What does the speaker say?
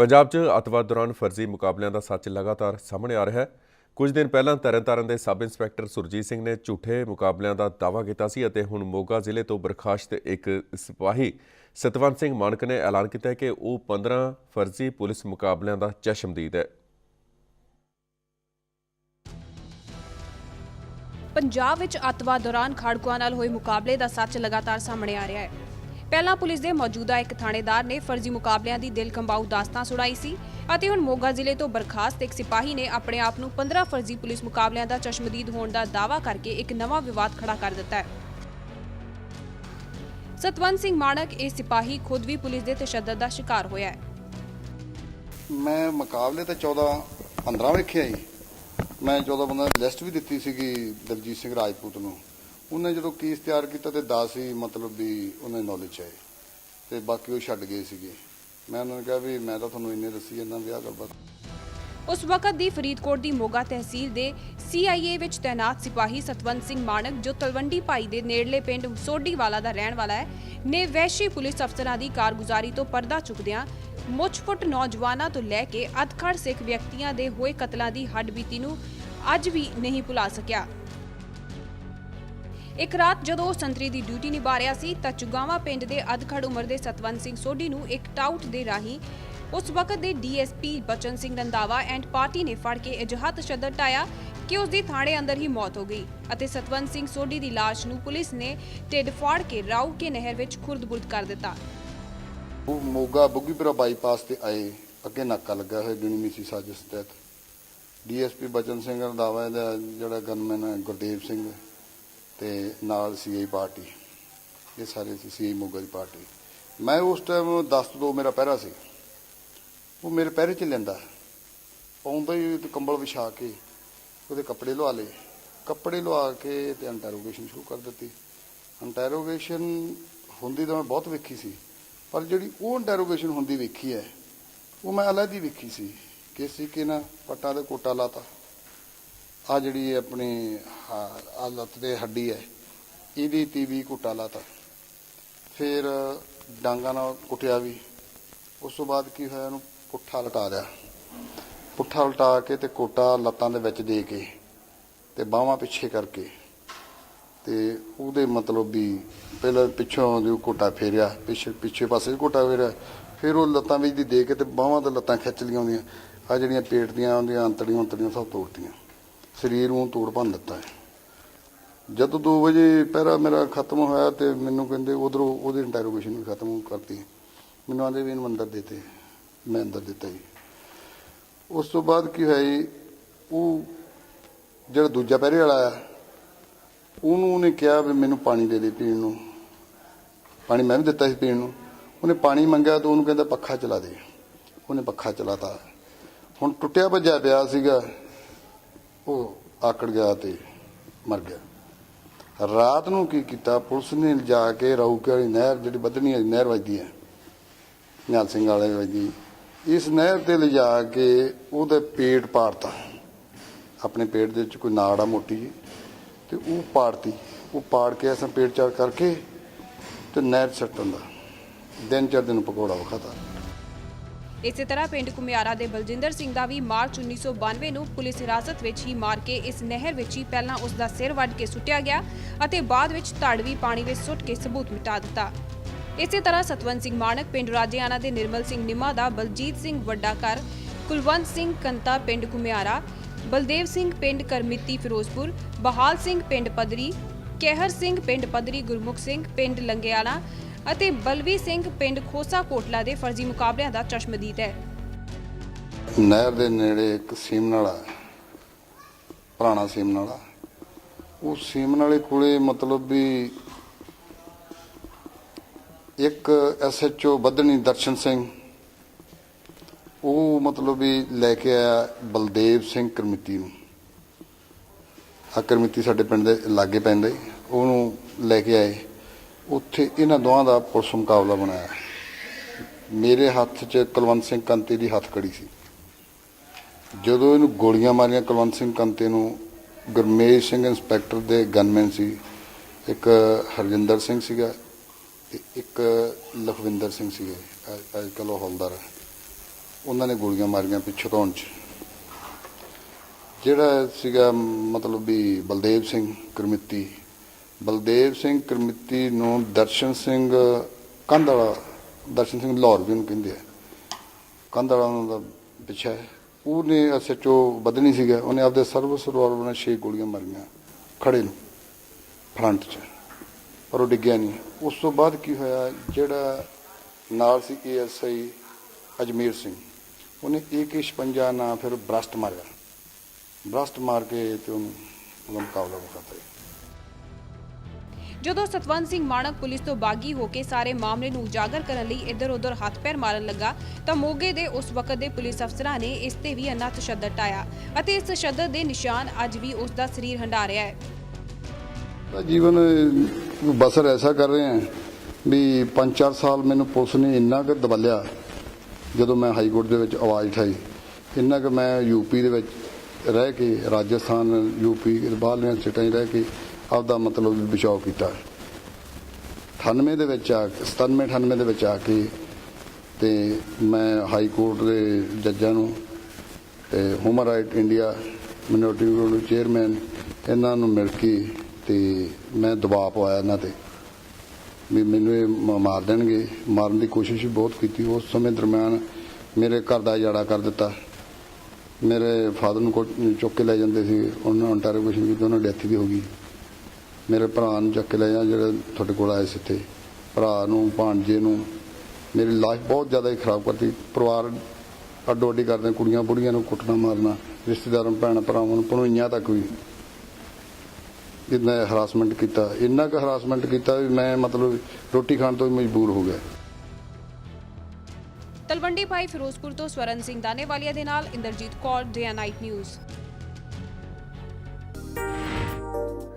ਪੰਜਾਬ 'ਚ ਅੱਤਵਾਦ ਦੌਰਾਨ ਫਰਜ਼ੀ ਮੁਕਾਬਲਿਆਂ ਦਾ ਸੱਚ ਲਗਾਤਾਰ ਸਾਹਮਣੇ ਆ ਰਿਹਾ ਹੈ। ਕੁਝ ਦਿਨ ਪਹਿਲਾਂ ਤਰਨਤਾਰਨ ਦੇ ਸਬ ਇੰਸਪੈਕਟਰ ਸੁਰਜੀਤ ਸਿੰਘ ਨੇ ਝੂਠੇ ਮੁਕਾਬਲਿਆਂ ਦਾ ਦਾਅਵਾ ਕੀਤਾ ਸੀ ਅਤੇ ਹੁਣ ਮੋਗਾ ਜ਼ਿਲ੍ਹੇ ਤੋਂ ਬਰਖਾਸਤ ਇੱਕ ਸਿਪਾਹੀ ਸਤਵੰਤ ਸਿੰਘ ਮਾਨਕ ਨੇ ਐਲਾਨ ਕੀਤਾ ਕਿ ਉਹ 15 ਫਰਜ਼ੀ ਪੁਲਿਸ ਮੁਕਾਬਲਿਆਂ ਦਾ ਚਸ਼ਮਦੀਦ ਹੈ। ਪੰਜਾਬ ਵਿੱਚ ਅੱਤਵਾਦ ਦੌਰਾਨ ਖਾੜਕੂਆਂ ਨਾਲ ਹੋਏ ਮੁਕਾਬਲੇ ਦਾ ਸੱਚ ਲਗਾਤਾਰ ਸਾਹਮਣੇ ਆ ਰਿਹਾ ਹੈ। ਪਹਿਲਾਂ ਪੁਲਿਸ ਦੇ ਮੌਜੂਦਾ ਇੱਕ ਥਾਣੇਦਾਰ ਨੇ ਫਰਜ਼ੀ ਮੁਕਾਬਲਿਆਂ ਦੀ ਦਿਲ ਕੰਬਾਊ ਦਾਸਤਾਂ ਸੁਣਾਈ ਸੀ ਅਤੇ ਹੁਣ ਮੋਗਾ ਜ਼ਿਲ੍ਹੇ ਤੋਂ ਬਰਖਾਸਤ ਇੱਕ ਸਿਪਾਹੀ ਨੇ ਆਪਣੇ ਆਪ ਨੂੰ 15 ਫਰਜ਼ੀ ਪੁਲਿਸ ਮੁਕਾਬਲਿਆਂ ਦਾ ਚਸ਼ਮਦੀਦ ਹੋਣ ਦਾ ਦਾਅਵਾ ਕਰਕੇ ਇੱਕ ਨਵਾਂ ਵਿਵਾਦ ਖੜਾ ਕਰ ਦਿੱਤਾ ਹੈ। ਸਤਵੰਤ ਸਿੰਘ ਮਾਣਕ, ਇਹ ਸਿਪਾਹੀ ਖੁਦ ਵੀ ਪੁਲਿਸ ਦੇ ਤਸ਼ੱਦਦ ਦਾ ਸ਼ਿਕਾਰ ਹੋਇਆ ਹੈ। ਮੈਂ ਮੁਕਾਬਲੇ ਤੇ 14 15 ਵੇਖਿਆ ਜੀ। ਮੈਂ 14 ਬੰਦਾ ਦੀ ਲਿਸਟ ਵੀ ਦਿੱਤੀ ਸੀਗੀ ਦਲਜੀਤ ਸਿੰਘ ਰਾਜਪੂਤ ਨੂੰ। ਉਹਨੇ ਜਦੋਂ ਕੇਸ ਤਿਆਰ ਕੀਤਾ ਤੇ 10 ਹੀ ਮਤਲਬ ਵੀ ਉਹਨੇ ਨੌਲੇਜ ਹੈ। ਤੇ ਬਾਕੀ ਉਹ ਛੱਡ ਗਏ ਸੀਗੇ। ਮੈਂ ਉਹਨਾਂ ਨੂੰ ਕਿਹਾ ਵੀ ਮੈਂ ਤਾਂ ਤੁਹਾਨੂੰ ਇੰਨੇ ਦੱਸੀ ਜਾਂਦਾ ਵਿਆਹ ਗੱਲਬਾਤ। ਉਸ ਵਕਤ ਦੀ ਫਰੀਦਕੋਟ ਦੀ ਮੋਗਾ ਤਹਿਸੀਲ ਦੇ CIA ਵਿੱਚ ਤਾਇਨਾਤ ਸਿਪਾਹੀ ਸਤਵੰਤ ਸਿੰਘ ਮਾਣਕ ਜੋ ਤਲਵੰਡੀ ਭਾਈ ਦੇ ਨੇੜਲੇ ਪਿੰਡ ਸੋਢੀਵਾਲਾ ਦਾ ਰਹਿਣ ਵਾਲਾ ਹੈ, ਨੇ ਵੈਸ਼ੀ ਪੁਲਿਸ ਅਫਸਰਾਂ ਦੀ ਕਾਰਗੁਜ਼ਾਰੀ ਤੋਂ ਪਰਦਾ ਚੁੱਕਦਿਆਂ ਮੁੱਛਫੁੱਟ ਨੌਜਵਾਨਾਂ ਤੋਂ ਲੈ ਕੇ ਅਧਖੜ ਸਿੱਖ ਵਿਅਕਤੀਆਂ ਦੇ ਹੋਏ ਕਤਲਾਂ ਦੀ ਹੱਡਬੀਤੀ ਨੂੰ ਅੱਜ ਵੀ ਨਹੀਂ ਭੁਲਾ ਸਕਿਆ। ਇੱਕ ਰਾਤ ਜਦੋਂ ਉਹ ਸੰਤਰੀ ਦੀ ਡਿਊਟੀ ਨਿਭਾ ਰਿਹਾ ਸੀ ਤਾਂ ਚੁਗਾਵਾ ਪਿੰਡ ਦੇ ਅਧਖੜ ਉਮਰ ਦੇ ਸਤਵੰਤ ਸਿੰਘ ਸੋਢੀ ਨੂੰ ਇੱਕ ਟਾਊਟ ਦੇ ਰਾਹੀਂ ਉਸ ਵਕਤ ਦੇ DSP Bachan Singh Randhawa and party ਨੇ ਫੜ ਕੇ ਅਜਿਹਾ ਤਸ਼ੱਦਦ ਢਾਇਆ ਕਿ ਉਸ ਦੀ ਥਾਣੇ ਅੰਦਰ ਹੀ ਮੌਤ ਹੋ ਗਈ ਅਤੇ ਸਤਵੰਤ ਸਿੰਘ ਸੋਢੀ ਦੀ ਲਾਸ਼ ਨੂੰ ਪੁਲਿਸ ਨੇ ਢਿੱਡ ਫਾੜ ਕੇ ਰਾਊ ਕੇ ਨਹਿਰ ਵਿੱਚ ਖੁਰਦ-ਬੁਰਦ ਕਰ ਦਿੱਤਾ। ਉਹ ਮੋਗਾ ਬੁੱਗੀਪੁਰਾ ਬਾਈਪਾਸ ਤੇ ਆਏ। ਅੱਗੇ ਨਾਕਾ ਲੱਗਾ ਹੋਇਆ ਗਿਣੀ ਸਾਜ਼ਿਸ਼ ਤਹਿਤ। ਡੀਐਸਪੀ ਬਚਨ ਸਿੰਘ ਰੰਧਾਵਾ ਦਾ ਜਿਹੜਾ ਗਨਮੈਨ ਹੈ, ਗੁਰਦੇਵ ਸਿੰਘ ਤੇ ਨਾਲ ਸੀਆਈ ਪਾਰਟੀ। ਇਹ ਸਾਰੇ ਸੀ ਸੀਆਈ ਮੋਗਾ ਦੀ ਪਾਰਟੀ। ਮੈਂ ਉਸ ਟਾਈਮ 10 ਤੋਂ 2 ਮੇਰਾ ਪਹਿਰਾ ਸੀ। ਉਹ ਮੇਰੇ ਪਹਿਰੇ 'ਚ ਲੈਂਦਾ। ਪਾਉਂਦਾ ਹੀ ਕੰਬਲ ਵਿਛਾ ਕੇ, ਉਹਦੇ ਕੱਪੜੇ ਲਵਾ ਲਏ। ਕੱਪੜੇ ਲਵਾ ਕੇ ਤੇ ਇੰਟਰੋਗੇਸ਼ਨ ਸ਼ੁਰੂ ਕਰ ਦਿੱਤੀ। ਇੰਟਰੋਗੇਸ਼ਨ ਹੁੰਦੀ ਤਾਂ ਮੈਂ ਬਹੁਤ ਵੇਖੀ ਸੀ। ਪਰ ਜਿਹੜੀ ਉਹ ਇੰਟਰੋਗੇਸ਼ਨ ਹੁੰਦੀ ਵੇਖੀ ਹੈ, ਉਹ ਮੈਂ ਅਲੱਗ ਹੀ ਵੇਖੀ ਸੀ। ਕਿਸ ਤਰੀਕੇ ਨਾਲ ਪੱਟਾਂ ਦੇ ਕੋਟਾ ਲਾਤਾ। ਆ ਜਿਹੜੀ ਆਪਣੀ, ਆ ਲੱਤ ਦੇ ਹੱਡੀ ਹੈ, ਇਹਦੀ ਤੀਵੀ ਕੋਟਾ ਲਾਤਾ ਫਿਰ ਡਾਂਗਾ ਨਾਲ ਕੁੱਟਿਆ ਵੀ। ਉਸ ਤੋਂ ਬਾਅਦ ਕੀ ਹੋਇਆ, ਉਹਨੂੰ ਪੁੱਠਾ ਲਟਾ ਦਿਆ। ਪੁੱਠਾ ਉਲਟਾ ਕੇ ਤੇ ਕੋਟਾ ਲੱਤਾਂ ਦੇ ਵਿੱਚ ਦੇ ਕੇ ਤੇ ਬਾਹਾਂ ਪਿੱਛੇ ਕਰਕੇ ਤੇ ਉਹਦੇ ਮਤਲਬ ਵੀ ਪਹਿਲਾਂ ਪਿੱਛੋਂ ਜੋ ਕੋਟਾ ਫੇਰਿਆ, ਪਿੱਛੇ ਪਿੱਛੇ ਪਾਸੇ ਵੀ ਕੋਟਾ ਫੇਰਿਆ, ਫਿਰ ਉਹ ਲੱਤਾਂ ਵਿੱਚ ਦੀ ਦੇ ਕੇ ਤੇ ਬਾਹਾਂ ਤੇ ਲੱਤਾਂ ਖਿੱਚ ਲੀਆਂ ਹੁੰਦੀਆਂ। ਆ ਜਿਹੜੀਆਂ ਪੇਟ ਦੀਆਂ ਹੁੰਦੀਆਂ ਅੰਤੜੀਆਂ ਅੰਤੜੀਆਂ ਸਭ ਤੋੜਤੀਆਂ ਸਰੀਰ ਨੂੰ ਤੋੜ ਭੰਨ ਦਿੱਤਾ ਹੈ। ਜਦੋਂ 2 ਵਜੇ ਪਹਿਰਾ ਮੇਰਾ ਖਤਮ ਹੋਇਆ ਤੇ ਮੈਨੂੰ ਕਹਿੰਦੇ ਉਧਰੋਂ ਉਹਦੀ ਇੰਟਰੋਗੇਸ਼ਨ ਵੀ ਖਤਮ ਕਰਤੀ। ਮੈਨੂੰ ਆਂਦੇ ਵੀ ਇਹਨੂੰ ਅੰਦਰ ਦੇਤੇ ਮੈਂ ਅੰਦਰ ਦਿੱਤਾ ਜੀ। ਉਸ ਤੋਂ ਬਾਅਦ ਕੀ ਹੋਇਆ ਜੀ, ਉਹ ਜਿਹੜਾ ਦੂਜਾ ਪਹਿਰੇ ਵਾਲਾ ਆ, ਉਹਨੂੰ ਉਹਨੇ ਕਿਹਾ ਵੀ ਮੈਨੂੰ ਪਾਣੀ ਦੇ ਦੇ ਪੀਣ ਨੂੰ। ਪਾਣੀ ਮੈਂ ਵੀ ਦਿੱਤਾ ਸੀ ਪੀਣ ਨੂੰ। ਉਹਨੇ ਪਾਣੀ ਮੰਗਿਆ ਤਾਂ ਉਹਨੂੰ ਕਹਿੰਦਾ ਪੱਖਾ ਚਲਾ ਦੇ। ਉਹਨੇ ਪੱਖਾ ਚਲਾਤਾ। ਹੁਣ ਟੁੱਟਿਆ ਭੱਜਿਆ ਪਿਆ ਸੀਗਾ। ਉਹ ਆਕੜ ਗਿਆ ਤੇ ਮਰ ਗਿਆ। ਰਾਤ ਨੂੰ ਕੀ ਕੀਤਾ? ਪੁਲਿਸ ਨੇ ਲਿਜਾ ਕੇ ਰੌਕੇ ਵਾਲੀ ਨਹਿਰ, ਜਿਹੜੀ ਵਧਣੀ ਹੈ ਨਹਿਰ ਵੱਜਦੀ ਹੈ, ਨਿਹਾਲ ਸਿੰਘ ਵਾਲੇ ਵੱਜਦੀ, ਇਸ ਨਹਿਰ ਤੇ ਲਿਜਾ ਕੇ ਉਹਦੇ ਪੇਟ ਪਾੜਤਾ। ਆਪਣੇ ਪੇਟ ਦੇ ਵਿੱਚ ਕੋਈ ਨਾੜ ਆ ਮੋਟੀ ਜਿਹੀ, ਤੇ ਉਹ ਪਾੜਤੀ। ਉਹ ਪਾੜ ਕੇ ਅਸਾਂ ਪੇਟ ਚਾੜ ਕਰਕੇ ਤੇ ਨਹਿਰ ਸੱਟਣ ਦਾ। ਦਿਨ ਚਾਰ ਦਿਨ ਪਕੌੜਾ ਵਖਾਤਾ। ਇਸੇ ਤਰ੍ਹਾਂ ਪਿੰਡ ਕੁਮਿਆਰਾ ਦੇ ਬਲਜਿੰਦਰ ਸਿੰਘ ਦਾ ਵੀ ਮਾਰਚ 1992 ਨੂੰ ਪੁਲਿਸ ਹਿਰਾਸਤ ਵਿੱਚ ਹੀ ਮਾਰ ਕੇ ਇਸ ਨਹਿਰ ਵਿੱਚ ਹੀ ਪਹਿਲਾਂ ਉਸ ਦਾ ਸਿਰ ਵੱਢ ਕੇ ਸੁੱਟਿਆ ਗਿਆ ਅਤੇ ਬਾਅਦ ਵਿੱਚ ਧੜ ਪਾਣੀ ਵਿੱਚ ਸੁੱਟ ਕੇ ਸਬੂਤ ਮਿਟਾ ਦਿੱਤਾ। ਇਸੇ ਤਰ੍ਹਾਂ ਸਤਵੰਤ ਸਿੰਘ ਮਾਣਕ ਪਿੰਡ ਰਾਜਿਆਣਾ ਦੇ ਨਿਰਮਲ ਸਿੰਘ ਨਿਮਾ ਦਾ, ਬਲਜੀਤ ਸਿੰਘ ਵੱਡਾ ਘਰ, ਕੁਲਵੰਤ ਸਿੰਘ ਕੰਤਾ ਪਿੰਡ ਕੁਮਿਆਰਾ ਬਲਦੇਵ ਸਿੰਘ ਪਿੰਡ ਕਰਮਿੱਤੀ ਫਿਰੋਜ਼ਪੁਰ, ਬਹਾਲ ਸਿੰਘ ਪਿੰਡ ਪਦਰੀ ਕਹਿਰ ਸਿੰਘ ਪਿੰਡ ਪਦਰੀ ਗੁਰਮੁਖ ਸਿੰਘ ਪਿੰਡ ਲੰਗਿਆਣਾ ਅਤੇ ਬਲਵੀ ਸਿੰਘ ਪਿੰਡ ਖੋਸਾ ਕੋਟਲਾ ਦੇ ਫਰਜ਼ੀ ਮੁਕਾਬਲਿਆਂ ਦਾ ਚਸ਼ਮਦੀਦ ਹੈ। ਨਹਿਰ ਦੇ ਨੇੜੇ ਇੱਕ ਸੀਮਨ ਵਾਲਾ ਹੈ। ਪੁਰਾਣਾ ਸੀਮਨ ਉਹ ਸੀਮਨ ਕੋਲੇ ਮਤਲਬ ਵੀ ਇੱਕ ਐਸਐਚਓ ਬੱਧਣੀ ਦਰਸ਼ਨ ਸਿੰਘ, ਉਹ ਮਤਲਬ ਵੀ ਲੈ ਕੇ ਆਇਆ ਬਲਦੇਵ ਸਿੰਘ ਕਰਮਿੱਤੀ ਨੂੰ। ਆ ਕਰਮਿੱਤੀ ਸਾਡੇ ਪਿੰਡ ਦੇ ਲਾਗੇ ਪੈਂਦੇ, ਉਹਨੂੰ ਲੈ ਕੇ ਆਏ। ਉੱਥੇ ਇਹਨਾਂ ਦੋਵਾਂ ਦਾ ਪੁਲਿਸ ਮੁਕਾਬਲਾ ਬਣਾਇਆ। ਮੇਰੇ ਹੱਥ 'ਚ ਕੁਲਵੰਤ ਸਿੰਘ ਕੰਤੇ ਦੀ ਹੱਥ ਕੜੀ ਸੀ। ਜਦੋਂ ਇਹਨੂੰ ਗੋਲੀਆਂ ਮਾਰੀਆਂ, ਕੁਲਵੰਤ ਸਿੰਘ ਕੰਤੇ ਨੂੰ ਗੁਰਮੇਜ ਸਿੰਘ ਇੰਸਪੈਕਟਰ ਦੇ ਗਨਮੈਨ ਸੀ, ਇੱਕ ਹਰਜਿੰਦਰ ਸਿੰਘ ਸੀਗਾ ਤੇ ਇੱਕ ਲਖਵਿੰਦਰ ਸਿੰਘ ਸੀਗੇ ਅੱਜ ਕੱਲ੍ਹ ਉਹ ਹੌਲਦਾਰ ਉਹਨਾਂ ਨੇ ਗੋਲੀਆਂ ਮਾਰੀਆਂ ਪਿੱਛੋਂ ਤੋਂ ਚ ਜਿਹੜਾ ਸੀਗਾ ਮਤਲਬ ਵੀ ਬਲਦੇਵ ਸਿੰਘ ਕਰਮਿੱਤੀ ਬਲਦੇਵ ਸਿੰਘ ਕਰਮਿੱਤੀ ਨੂੰ ਦਰਸ਼ਨ ਸਿੰਘ ਕੰਧ ਵਾਲਾ ਦਰਸ਼ਨ ਸਿੰਘ ਲਾਹੌਰ ਵੀ ਉਹਨੂੰ ਕਹਿੰਦੇ ਆ। ਕੰਧ ਵਾਲਾ ਉਹਨਾਂ ਦਾ ਪਿੱਛਾ ਹੈ। ਉਹਨੇ ਐਸਐਚਓ ਬਦਨੀ ਸੀਗਾ, ਉਹਨੇ ਆਪਦੇ ਸਰਵਿਸ ਰਿਵਾਲਵਰ ਨਾਲ ਛੇ ਗੋਲੀਆਂ ਮਾਰੀਆਂ ਖੜੇ ਨੂੰ, ਫਰੰਟ 'ਚ। ਪਰ ਉਹ ਡਿੱਗਿਆ ਨਹੀਂ। ਉਸ ਤੋਂ ਬਾਅਦ ਕੀ ਹੋਇਆ, ਜਿਹੜਾ ਨਾਲ ਸੀ ਏਐਸਆਈ ਅਜਮੇਰ ਸਿੰਘ, ਉਹਨੇ AK56 ਨਾਲ ਫਿਰ ਬ੍ਰਸਟ ਮਾਰਿਆ। ਬ੍ਰਸਟ ਮਾਰ ਕੇ ਤੇ ਉਹਨੂੰ ਉਹਦਾ ਮੁਕਾਬਲਾ ਕਰਤਾ ਜਦੋਂ ਸਤਵੰਤ ਸਿੰਘ ਮਾਣਕ ਪੁਲਿਸ ਤੋਂ ਬਾਗੀ ਹੋ ਕੇ ਸਾਰੇ ਮਾਮਲੇ ਨੂੰ ਉਜਾਗਰ ਕਰਨ ਲਈ ਇੱਧਰ-ਉੱਧਰ ਹੱਥ ਪੈਰ ਮਾਰਨ ਲੱਗਾ, ਤਾਂ ਮੋਗੇ ਦੇ ਉਸ ਵਕਤ ਦੇ ਪੁਲਿਸ ਅਫਸਰਾਂ ਨੇ ਇਸ ਤੇ ਵੀ ਅੰਨਾ ਤਸ਼ੱਦਦ ਟਾਇਆ ਅਤੇ ਇਸ ਤਸ਼ੱਦਦ ਦੇ ਨਿਸ਼ਾਨ ਅੱਜ ਵੀ ਉਸ ਦਾ ਸਰੀਰ ਹੰਢਾ ਰਿਹਾ ਹੈ। ਤਾਂ ਜੀਵਨ ਬਸਰ ਐਸਾ ਕਰ ਰਹੇ ਹਾਂ ਵੀ 5-4 ਸਾਲ ਮੈਨੂੰ ਪੁਲਿਸ ਨੇ ਇੰਨਾ ਕੁ ਦਬਲਿਆ, ਜਦੋਂ ਮੈਂ ਹਾਈ ਕੋਰਟ ਦੇ ਵਿੱਚ ਆਵਾਜ਼ ਉਠਾਈ, ਇੰਨਾ ਕੁ ਮੈਂ ਯੂਪੀ ਦੇ ਵਿੱਚ ਰਹਿ ਕੇ, ਰਾਜਸਥਾਨ ਯੂਪੀ ਬਾਹਰਲੀਆਂ ਸਟੇਟਾਂ 'ਚ ਰਹਿ ਕੇ ਆਪਦਾ ਮਤਲਬ ਬਚਾਓ ਕੀਤਾ। 98 ਦੇ ਵਿੱਚ ਆ 97 98 ਦੇ ਵਿੱਚ ਆ ਕੇ ਤੇ ਮੈਂ ਹਾਈ ਕੋਰਟ ਦੇ ਜੱਜਾਂ ਨੂੰ ਤੇ human right India minority group chairman ਇਹਨਾਂ ਨੂੰ ਮਿਲ ਕੇ ਤੇ ਮੈਂ ਦਬਾਅ ਪਵਾਇਆ ਇਹਨਾਂ ਤੇ। ਵੀ ਮੈਨੂੰ ਇਹ ਮ- ਮਾਰ ਦੇਣਗੇ। ਮਾਰਨ ਦੀ ਕੋਸ਼ਿਸ਼ ਬਹੁਤ ਕੀਤੀ। ਉਸ ਸਮੇਂ ਦਰਮਿਆਨ ਮੇਰੇ ਘਰ ਦਾ ਇਜਾੜਾ ਕਰ ਦਿੱਤਾ। ਮੇਰੇ ਫਾਦਰ ਨੂੰ ਕੋਟ- ਚੁੱਕ ਕੇ ਲੈ ਜਾਂਦੇ ਸੀ। ਉਹਨਾਂ ਨੂੰ ਇੰਟਰੋਗੇਸ਼ਨ ਕੀਤੀ ਉਹਨਾਂ ਦੀ ਡੈਥ ਵੀ ਹੋ ਗਈ। ਮੇਰੇ ਭਰਾ ਨੂੰ ਚੱਕ ਕੇ ਲੈ ਜਾ, ਜਿਹੜੇ ਤੁਹਾਡੇ ਕੋਲ ਆਏ ਸੀ ਇੱਥੇ। ਭਰਾ ਨੂੰ, ਭਾਣਜੇ ਨੂੰ। ਮੇਰੀ ਲਾਈਫ ਬਹੁਤ ਜ਼ਿਆਦਾ ਹੀ ਖਰਾਬ ਕਰਤੀ। ਪਰਿਵਾਰ ਅੱਡੋ ਅੱਡੀ ਕਰਦੇ, ਕੁੜੀਆਂ ਬੁੜੀਆਂ ਨੂੰ ਕੁੱਟਣਾ, ਮਾਰਨਾ, ਰਿਸ਼ਤੇਦਾਰਾਂ, ਭੈਣ, ਭਰਾਵਾਂ ਨੂੰ ਪਣੋਈਆਂ ਤੱਕ ਵੀ। ਇੰਨਾ ਹਰਾਸਮੈਂਟ ਕੀਤਾ, ਇੰਨਾ ਕੁ ਹਰਾਸਮੈਂਟ ਕੀਤਾ ਵੀ ਮੈਂ ਮਤਲਬ ਰੋਟੀ ਖਾਣ ਤੋਂ ਵੀ ਮਜਬੂਰ ਹੋ ਗਿਆ। ਤਲਵੰਡੀ ਭਾਈ ਫਿਰੋਜ਼ਪੁਰ ਤੋਂ ਸਵਰਨ ਸਿੰਘ ਦਾਨੇਵਾਲੀਆ ਦੇ ਨਾਲ Inderjit Kaur day night news.